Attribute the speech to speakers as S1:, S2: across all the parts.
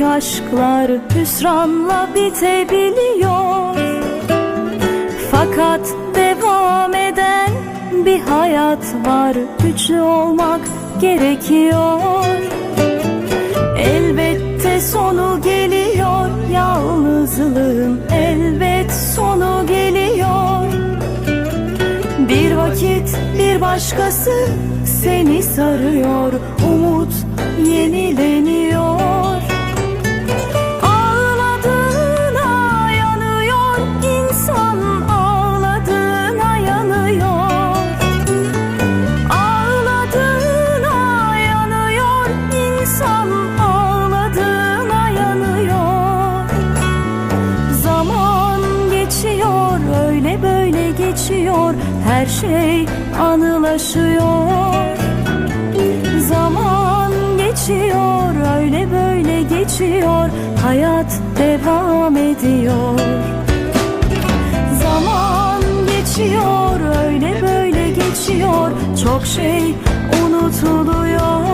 S1: aşklar hüsranla bitebiliyor. Fakat devam eden bir hayat var Güçlü olmak gerekiyor. Elbette sonu geliyor Yalnızlığın elbet sonu geliyor. Bir vakit bir başkası seni sarıyor geçiyor her şey anılaşıyor. Zaman geçiyor öyle böyle geçiyor hayat devam ediyor. Zaman geçiyor öyle böyle geçiyor çok şey unutuluyor.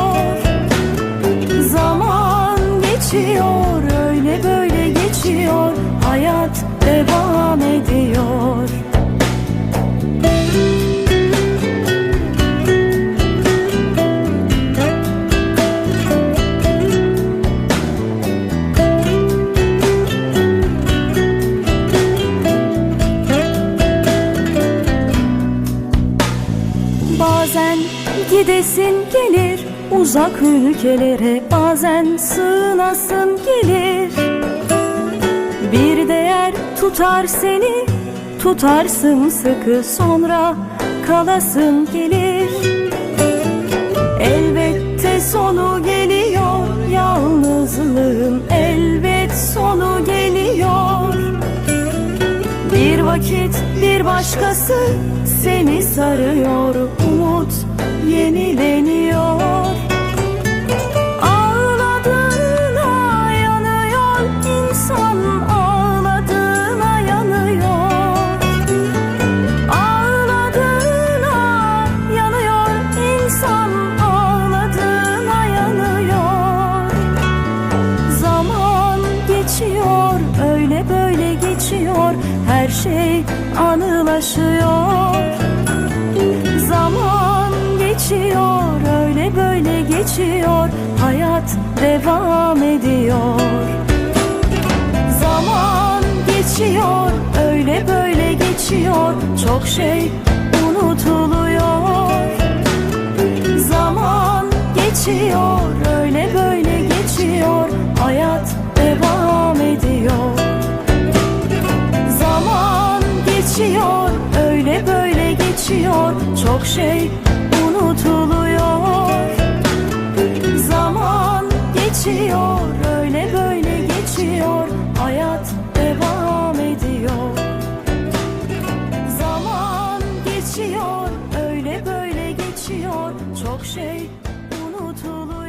S1: Zaman geçiyor öyle böyle geçiyor hayat devam ediyor gidesin gelir uzak ülkelere Bazen sığınasın gelir. Bir değer tutar seni Tutarsın sıkı sonra kalasın gelir. Elbette sonu geliyor Yalnızlığın elbet sonu geliyor. Bir vakit bir başkası seni sarıyor Ağladığına yanıyor insan ağladığına yanıyor. Ağladığına yanıyor insan ağladığına yanıyor. Zaman geçiyor öyle böyle geçiyor. Her şey anılaşıyor geçiyor hayat devam ediyor. Zaman geçiyor öyle böyle geçiyor çok şey unutuluyor. Zaman geçiyor öyle böyle geçiyor hayat devam ediyor. Zaman geçiyor öyle böyle geçiyor çok şey geçiyor öyle